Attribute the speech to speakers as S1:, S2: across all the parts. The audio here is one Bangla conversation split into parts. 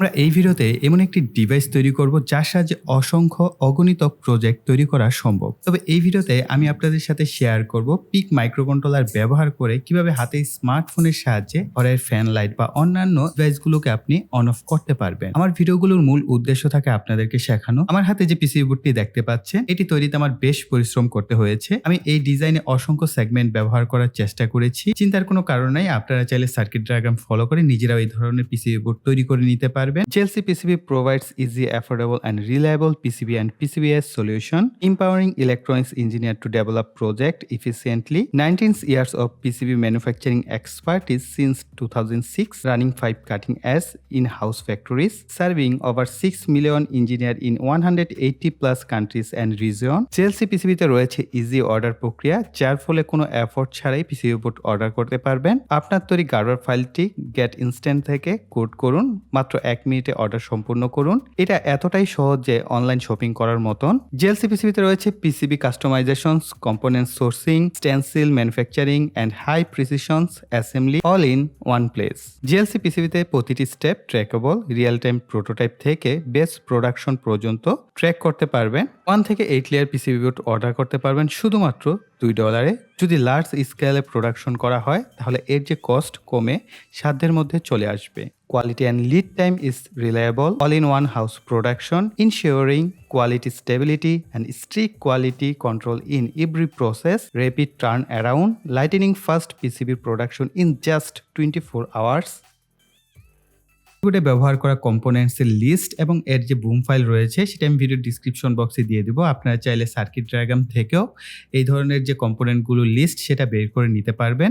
S1: আমরা এই ভিডিওতে এমন একটি ডিভাইস তৈরি করব যার সাহায্যে অসংখ্য অগণিত প্রজেক্ট তৈরি করা সম্ভব। তবে এই ভিডিওতে আমি আপনাদের সাথে শেয়ার করব পিক মাইক্রো মাইক্রোকন্ট্রোলার ব্যবহার করে কীভাবে হাতে স্মার্টফোনের সাহায্যে ঘরের ফ্যান লাইট বা অন্যান্য ডিভাইসগুলোকে আপনি অন অফ করতে পারবেন। আমার ভিডিওগুলোর মূল উদ্দেশ্য থাকে আপনাদেরকে শেখানো। আমার হাতে যে পিসি বোর্ডটি দেখতে পাচ্ছেন, এটি তৈরিতে আমার বেশ পরিশ্রম করতে হয়েছে। আমি এই ডিজাইনে অসংখ্য সেগমেন্ট ব্যবহার করার চেষ্টা করেছি। চিন্তার কোনো কারণ নাই, আপনারা চাইলে সার্কিট ডায়াগ্রাম ফলো করে নিজেরাও এই ধরনের পিসিবি বোর্ড তৈরি করে নিতে পারবেন। JLC PCB provides easy affordable and reliable PCB and PCBs solution empowering electronics engineer to develop project efficiently nineteen years of PCB manufacturing expert is since two thousand six running five cutting as in house factories serving over six million engineer in one hundred eighty plus countries and reason JLC পিসিবিতে রয়েছে ইজি অর্ডার প্রক্রিয়া, যার ফলে কোনো এফোর্ট ছাড়াই পিসিবি বোর্ড অর্ডার করতে পারবেন। আপনার তৈরি গার্ডার ফাইলটি গেট ইনস্ট্যান্ট থেকে কোড করুন। মাত্র এক মিনিটে অর্ডার সম্পূর্ণ করুন। এটা এতটাই সহজ যে অনলাইন শপিং করার মতন। জিএলসি পিসিবিতে রয়েছে PCB customization component sourcing, stencil manufacturing and high precisions assembly all in one place JLC পিসিবিতে প্রতিটি step traceable real time prototype থেকে বেস্ট প্রোডাকশন পর্যন্ত ট্র্যাক করতে পারবেন। ওয়ান থেকে eight layer PCB board order করতে পারবেন শুধুমাত্র দুই ডলারে। যদি লার্জ স্কেলে প্রোডাকশন করা হয়, তাহলে এর যে কস্ট কমে সাধ্যের মধ্যে চলে আসবে। Lead time is reliable all in one house production ensuring quality stability and strict quality control in every process, rapid turn around, lightning fast PCB production in just 24 hours. কিবোর্ডে ব্যবহার করা কম্পোনেন্টসের লিস্ট এবং এর যে বুম ফাইল রয়েছে সেটা আমি ভিডিও ডিসক্রিপশন বক্সে দিয়ে দিব। আপনারা চাইলে সার্কিট ডায়াগ্রাম থেকেও এই ধরনের যে কম্পোনেন্টগুলো লিস্ট সেটা বের করে নিতে পারবেন।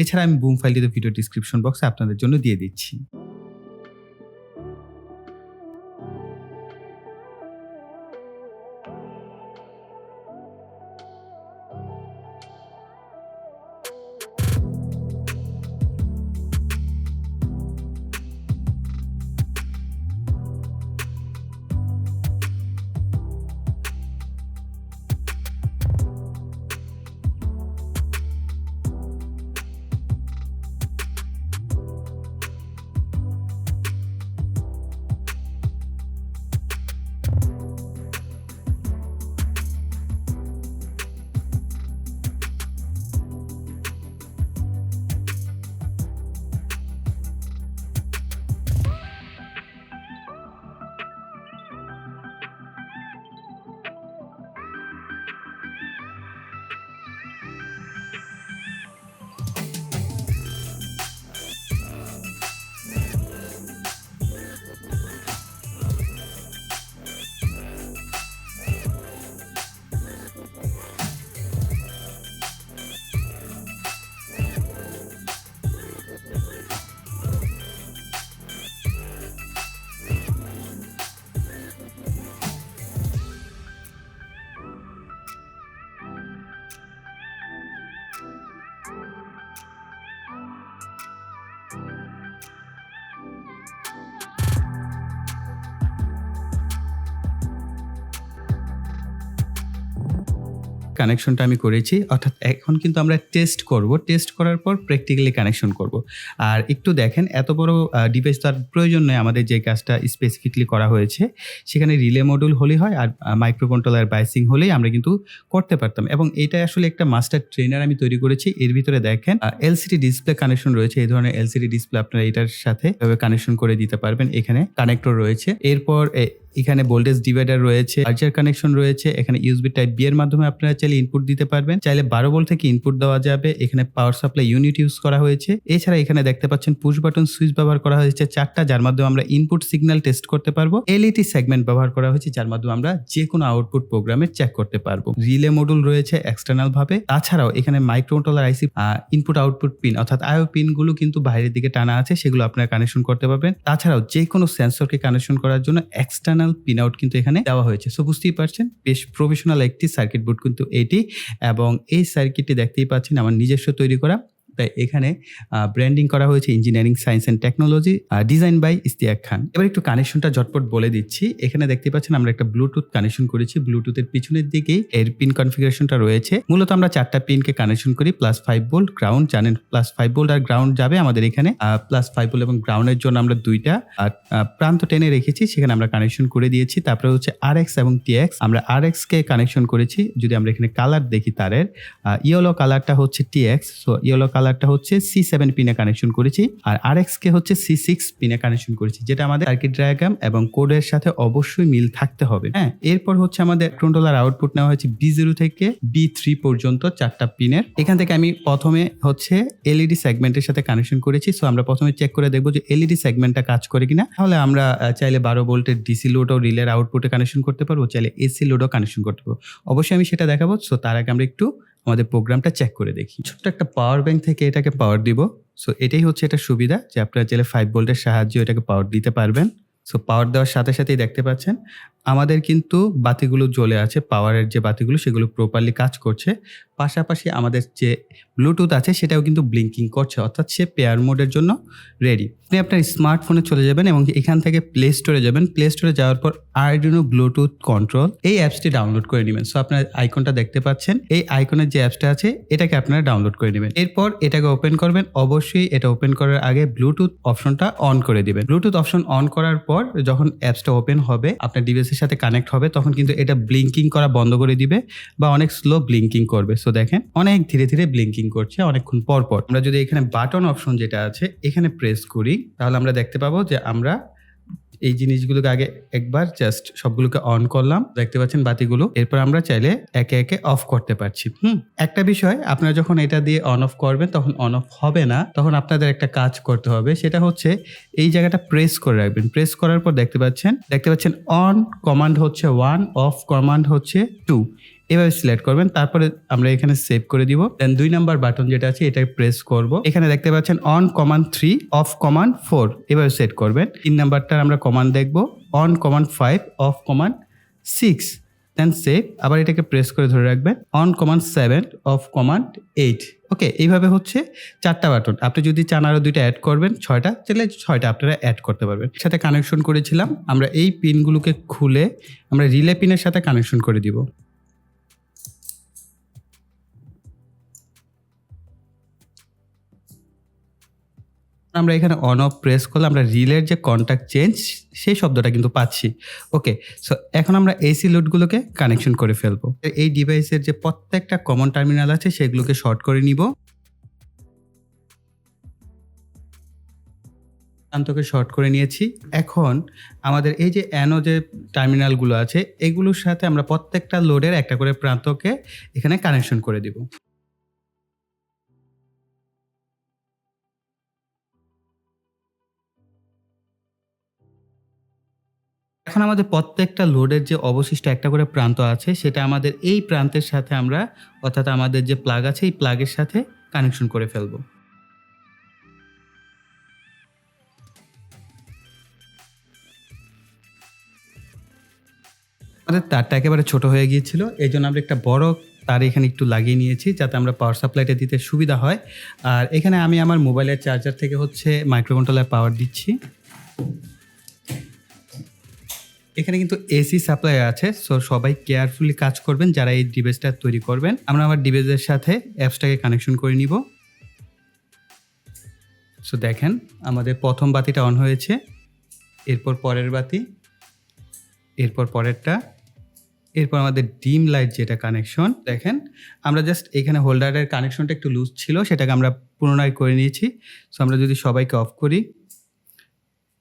S1: এছাড়া আমি বুম ফাইলটি তো ভিডিও ডিসক্রিপশন বক্সে আপনাদের জন্য দিয়ে দিচ্ছি। কানেকশনটা আমি করেছি, অর্থাৎ এখন কিন্তু আমরা টেস্ট করব। টেস্ট করার পর প্র্যাকটিক্যালি কানেকশন করব। আর একটু দেখেন, এত বড় ডিভাইস তার প্রয়োজন নেই আমাদের যে কাজটা স্পেসিফিকলি করা হয়েছে। সেখানে রিলে মডুল হলেই হয় আর মাইক্রো কন্ট্রোলার বাইসিং হলেই আমরা কিন্তু করতে পারতাম। এবং এটা আসলে একটা মাস্টার ট্রেনার আমি তৈরি করেছি। এর ভিতরে দেখেন এলসিডি ডিসপ্লে কানেকশন রয়েছে। এই ধরনের এলসিডি ডিসপ্লে আপনারা এটার সাথে কানেকশন করে দিতে পারবেন। এখানে কানেক্টর রয়েছে। এরপর এখানে ভোল্টেজ ডিভাইডার রয়েছে চার্জার কানেকশন রয়েছে, এখানে ইউএসবি টাইপ বি এর মাধ্যমে আপনারা চাইলে ইনপুট দিতে পারবেন। চাইলে বারো ভোল্ট থেকে ইনপুট দেওয়া যাবে, এখানে পাওয়ার সাপ্লাই ইউনিট ইউজ করা হয়েছে। এছাড়া এখানে দেখতে পাচ্ছেন পুশ বাটন সুইচ ব্যবহার করা হয়েছে, চারটা, যার মাধ্যমে আমরা ইনপুট সিগন্যাল টেস্ট করতে পারব। এলইটি সেগমেন্ট ব্যবহার করা হয়েছে, যার মাধ্যমে আমরা যে কোনো আউটপুট প্রোগ্রামে চেক করতে পারব। রিলে মডুল রয়েছে এক্সটার্নাল ভাবে। তাছাড়াও এখানে microcontroller IC input output pin অর্থাৎ আইও পিনগুলো কিন্তু বাইরের দিকে টানা আছে, সেগুলো আপনারা কানেকশন করতে পারবেন। তাছাড়াও যে কোনো সেন্সরকে কানেকশন করার জন্য এক্সটার্নাল পিন আউট কিন্তু এখানে দেওয়া হয়েছে। সো বুঝতেই পারছেন, বেশ প্রফেশনাল একটি সার্কিট বোর্ড কিন্তু এটি এবং এই সার্কিটটি দেখতেই পাচ্ছেন, আমার নিজস্ব তৈরি করা তাই এখানে ব্র্যান্ডিং করা হয়েছে engineering science and technology design by Istiak Khan. এবার একটু কানেকশনটা ঝটপট বলে দিচ্ছি। এখানে দেখতে পাচ্ছেন আমরা একটা ব্লুটুথ কানেকশন করেছি। ব্লুটুথের পিছনের দিকেই এর পিন কনফিগারেশনটা রয়েছে। মূলত আমরা চারটা পিনকে কানেকশন করি প্লাস ফাইভ ভোল্ট গ্রাউন্ড জানেন প্লাস ফাইভ ভোল্ট আর গ্রাউন্ড যাবে আমাদের এখানে প্লাস ফাইভ ভোল্ট এবং গ্রাউন্ডের জন্য আমরা দুইটা প্রান্ত টেনে রেখেছি, সেখানে আমরা কানেকশন করে দিয়েছি। তারপরে হচ্ছে আর এক্স এবং টিএক্স আমরা আর এক্স কে কানেকশন করেছি, যদি আমরা এখানে কালার দেখি তারের ইয়েলো কালারটা হচ্ছে টিএক্স সো ইয়েলো কালারটা হচ্ছে সি সেভেন পিনে কানেকশন করেছি আর আর কে হচ্ছে সি সিক্স পিনে কানেকশন করেছি, যেটা আমাদের সার্কিট ডায়াগ্রাম এবং কোডের সাথে অবশ্যই মিল থাকতে হবে। হ্যাঁ এরপর হচ্ছে আমাদের কন্ট্রোলার আউটপুট নেওয়া হয়েছে বি জিরো থেকে বি থ্রি পর্যন্ত চারটা পিনের এখান থেকে আমি প্রথমে হচ্ছে এলইডি সেগমেন্টের সাথে কানেকশন করেছি সো আমরা প্রথমে চেক করে দেখব যে এলইডি সেগমেন্টটা কাজ করে কিনা। তাহলে আমরা চাইলে বারো ভোল্টের ডিসি লোড ও রিলের আউটপুটে কানেকশন করতে পারব, চাইলে এসি লোডও কানেকশন করতে পারব। অবশ্যই আমি সেটা দেখাবো সো তার আগে আমরা একটু আমাদের প্রোগ্রামটা চেক করে দেখি। ছোট্ট একটা পাওয়ার ব্যাংক থেকে এটাকে পাওয়ার দিব। সো এটাই হচ্ছে এটা সুবিধা যে আপনারা চাইলে ফাইভ ভোল্টের সাহায্যে এটাকে পাওয়ার দিতে পারবেন। সো পাওয়ার দেওয়ার সাথে সাথেই দেখতে পাচ্ছেন, আমাদের কিন্তু বাতিগুলো জ্বলে আছে। পাওয়ারের যে বাতিগুলো, সেগুলো প্রপারলি কাজ করছে। পাশাপাশি আমাদের যে ব্লুটুথ আছে, সেটাও কিন্তু ব্লিঙ্কিং করছে। অর্থাৎ সে পেয়ার মোডের জন্য রেডি আপনি আপনার স্মার্টফোনে চলে যাবেন এবং এখান থেকে প্লে স্টোরে যাবেন। প্লে স্টোরে যাওয়ার পর আরডিনো ব্লুটুথ কন্ট্রোল এই অ্যাপসটি ডাউনলোড করে নেবেন। সো আপনার আইকনটা দেখতে পাচ্ছেন। এই আইকনের যে অ্যাপসটা আছে, এটাকে আপনারা ডাউনলোড করে নেবেন। এরপর এটাকে ওপেন করবেন। অবশ্যই এটা ওপেন করার আগে ব্লুটুথ অপশনটা অন করে দিবেন। ব্লুটুথ অপশন অন করার পর যখন অ্যাপসটা ওপেন হবে, আপনার ডিভাইসের সাথে কানেক্ট হবে, তখন কিন্তু এটা ব্লিঙ্কিং করা বন্ধ করে দিবে বা অনেক স্লো ব্লিঙ্কিং করবে। সো দেখেন, অনেক ধীরে ধীরে ব্লিঙ্কিং করছে, অনেকক্ষণ পর পর। আমরা যদি এখানে বাটন অপশন যেটা আছে, এখানে প্রেস করি, তাহলে আমরা দেখতে পাবো যে আমরা এই জিনিসগুলোকে আগে একবার জাস্ট সবগুলোকে অন করলাম, দেখতে পাচ্ছেন বাতিগুলো। এরপর আমরা চাইলে একে একে অফ করতে পারছি। হুম, একটা বিষয়, আপনারা যখন এটা দিয়ে অন অফ করবেন, তখন অন অফ হবে না, তখন আপনাদের একটা কাজ করতে হবে, সেটা হচ্ছে এই জায়গাটা প্রেস করে রাখবেন। প্রেস করার পর দেখতে পাচ্ছেন দেখতে পাচ্ছেন অন কমান্ড হচ্ছে ওয়ান অফ কমান্ড হচ্ছে টু এভাবে সিলেক্ট করবেন, তারপরে আমরা এখানে সেভ করে দিব। দেন দুই নাম্বার বাটন যেটা আছে এটা প্রেস করব। এখানে দেখতে পাচ্ছেন on command three off command four এভাবে সেট করবেন। তিন নাম্বারটার আমরা কমান্ড দেখব on command five off command six then save আবার এটাকে প্রেস করে ধরে রাখবেন। On command seven off command eight okay এইভাবে হচ্ছে চারটা বাটন আপনি যদি চান আরও দুইটা অ্যাড করবেন, ছয়টা, তাহলে ছয়টা আপনারা অ্যাড করতে পারবেন। সাথে কানেকশন করেছিলাম, আমরা এই পিনগুলোকে খুলে আমরা রিলে পিনের সাথে কানেকশন করে দিব। আমরা এখানে অন অফ প্রেস করলে আমরা রিলের যে কন্ট্যাক্ট চেঞ্জ সেই শব্দটা কিন্তু পাচ্ছি। ওকে সো এখন আমরা এসি লোডগুলোকে কানেকশন করে ফেলব। এই ডিভাইসের যে প্রত্যেকটা কমন টার্মিনাল আছে, সেগুলোকে শর্ট করে নিব। প্রান্তকে শর্ট করে নিয়েছি। এখন আমাদের এই যে অ্যানো যে টার্মিনালগুলো আছে, এগুলোর সাথে আমরা প্রত্যেকটা লোডের একটা করে প্রান্তকে এখানে কানেকশন করে দিব। এখন আমাদের প্রত্যেকটা লোডের যে অবশিষ্ট একটা করে প্রান্ত আছে, সেটা আমাদের এই প্রান্তের সাথে আমরা, অর্থাৎ আমাদের যে প্লাগ আছে, এই প্লাগের সাথে কানেকশন করে ফেলব। আমাদের তারটা একেবারে ছোট হয়ে গিয়েছিল এই জন্য আমরা একটা বড় তার এখানে একটু লাগিয়ে নিয়েছি, যাতে আমরা পাওয়ার সাপ্লাইটা দিতে সুবিধা হয়। আর এখানে আমি আমার মোবাইলের চার্জার থেকে হচ্ছে মাইক্রোকন্ট্রোলার পাওয়ার দিচ্ছি। এখানে কিন্তু এসি সাপ্লাই আছে সো সবাই কেয়ারফুলি কাজ করবেন যারা এই ডিভাইসটা তৈরি করবেন। আমরা আমার ডিভাইসের সাথে অ্যাপসটাকে কানেকশন করে নিব। সো দেখেন, আমাদের প্রথম বাতিটা অন হয়েছে, এরপর পরের বাতি, এরপর পরেরটা, এরপর আমাদের ডিম লাইট যেটা কানেকশন দেখেন, আমরা জাস্ট এখানে হোল্ডারের কানেকশনটা একটু লুজ ছিল, সেটাকে আমরা পুনরায় করে নিয়েছি। সো আমরা যদি সবাইকে অফ করি,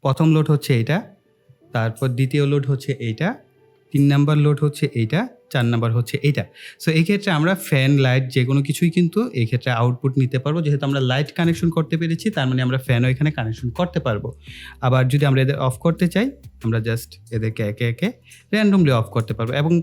S1: প্রথম লোড হচ্ছে এইটা তারপর দ্বিতীয় লোড হচ্ছে এইটা তিন নাম্বার লোড হচ্ছে এইটা চার নাম্বার হচ্ছে এইটা। সো এই ক্ষেত্রে আমরা ফ্যান লাইট যে কোনো কিছুই কিন্তু এই ক্ষেত্রে আউটপুট নিতে পারব। যেহেতু আমরা লাইট কানেকশন করতে পেরেছি, তার মানে আমরা ফ্যানও এখানে কানেকশন করতে পারব। আবার যদি আমরা এদের অফ করতে চাই, আমরা জাস্ট এদেরকে একে একে র্যান্ডমলি অফ করতে পারব। এবং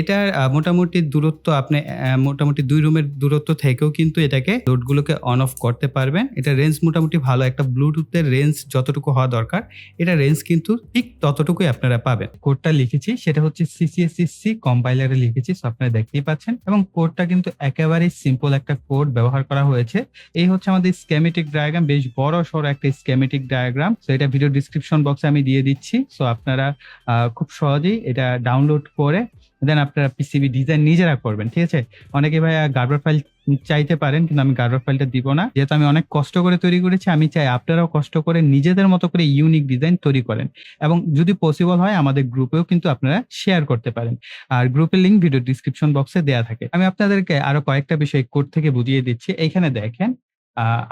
S1: এটার মোটামুটি দূরত্ব আপনি মোটামুটি দুই রুমের দূরত্ব থেকেও কিন্তু এটাকে লোডগুলোকে অন অফ করতে পারবেন। এটা রেঞ্জ মোটামুটি ভালো। একটা ব্লুটুথের রেঞ্জ যতটুকু হওয়া দরকার, এটা রেঞ্জ কিন্তু ঠিক ততটুকুই আপনারা পাবেন। কোডটা লিখেছি, সেটা হচ্ছে সিসিএসসি কম্পাইলারে লিখেছি সো আপনারা দেখতেই পাচ্ছেন। এবং কোডটা কিন্তু একেবারেই সিম্পল একটা কোড ব্যবহার করা হয়েছে। এই হচ্ছে আমাদের স্কেমেটিক ডায়াগ্রাম বেশ বড় সড়ো একটা স্কেমেটিক ডায়াগ্রাম সো এটা ভিডিও ডিসক্রিপশন বক্সে আমি দিয়ে দিচ্ছি। সো আপনারা খুব সহজেই এটা ডাউনলোড করে দেন আপনারা পিসিবি ডিজাইন নিজেরা করবেন, ঠিক আছে? অনেকে ভাই গার্বার ফাইল চাইতে পারেন, কিন্তু আমি গার্বার ফাইলটা দিব না। যেহেতু আমি অনেক কষ্ট করে তৈরি করেছি, আমি চাই আপনারাও কষ্ট করে নিজেদের মতো করে ইউনিক ডিজাইন তৈরি করেন। এবং যদি পসিবল হয়, আমাদের গ্রুপেও কিন্তু আপনারা শেয়ার করতে পারেন। আর গ্রুপের লিঙ্ক ভিডিও ডিসক্রিপশন বক্সে দেওয়া থাকে। আমি আপনাদেরকে আরও কয়েকটা বিষয় কোড থেকে বুঝিয়ে দিচ্ছি। এইখানে দেখেন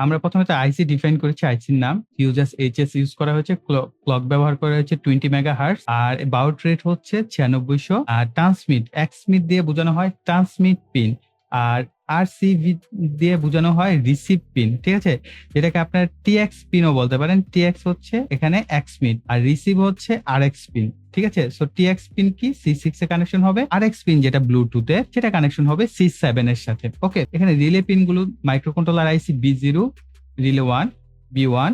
S1: আমরা প্রথমে তো আইসি ডিফাইন করেছি আইসির নাম। ইউজাস এইচএস ইউজ করা হয়েছে ক্লক ব্যবহার করা হয়েছে টোয়েন্টি মেগা হার্স আর বাউট রেট হচ্ছে ছিয়ানব্বইশো আর ট্রান্সমিট এক্সমিট দিয়ে বোঝানো হয় ট্রান্সমিট পিন আর আর সিভি দিয়ে বোঝানো হয় রিসিভ পিন ঠিক আছে? যেটাকে আপনার টিএক্স পিনও বলতে পারেন। টিএক্স হচ্ছে এখানে এক্স পিন আর রিসিভ হচ্ছে আর এক্স পিন ঠিক আছে? সো টিএক্স পিন কি? সি সিক্স এ কানেকশন হবে। আর এক্স পিন যেটা ব্লুটুথে সেটা কানেকশন হবে সি সেভেন এর সাথে ওকে এখানে relay পিনগুলো microcontroller IC B zero relay one B one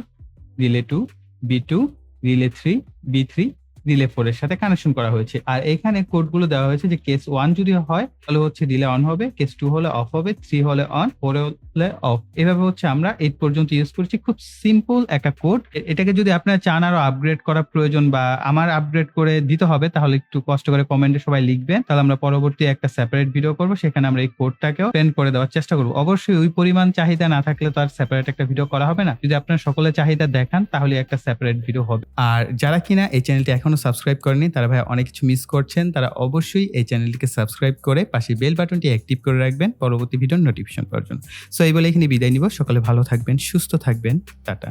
S1: relay two B two relay three B three relay four এর সাথে কানেকশন করা হয়েছে। আর এখানে কোডগুলো দেওয়া হয়েছে যে কেস ওয়ান যদি হয়, তাহলে হচ্ছে রিলে অন হবে কেস টু হলে অফ হবে থ্রি হলে অন ফোর হলে অফ এভাবে হচ্ছে আমরা এইট পর্যন্ত ইউজ করছি। খুব সিম্পল একটা কোড এটাকে যদি আপনারা চান আরও আপগ্রেড করা প্রয়োজন বা আমার আপগ্রেড করে দিতে হবে, তাহলে একটু কষ্ট করে কমেন্টে সবাই লিখবেন। তাহলে আমরা পরবর্তী একটা সেপারেট ভিডিও করব, সেখানে আমরা এই কোডটাকেও প্রিন্ট করে দেওয়ার চেষ্টা করব। অবশ্যই ওই পরিমাণ চাহিদা না থাকলে তো আর সেপারেট একটা ভিডিও করা হবে না। যদি আপনার সকলে চাহিদা দেখান, তাহলে একটা সেপারেট ভিডিও হবে। আর যারা কিনা এই চ্যানেলটি এখনও সাবস্ক্রাইব করেনি তারা ভাই অনেক কিছু মিস করছেন, তারা অবশ্যই এই চ্যানেলটিকে সাবস্ক্রাইব করে পাশে বেল বাটনটি অ্যাক্টিভ করে রাখবেন পরবর্তী ভিডিওর নোটিফিকেশন পাওয়ার জন্য। সো এই বলে এখানে বিদায় নিব। সকালে ভালো থাকবেন, সুস্থ থাকবেন। টাটা।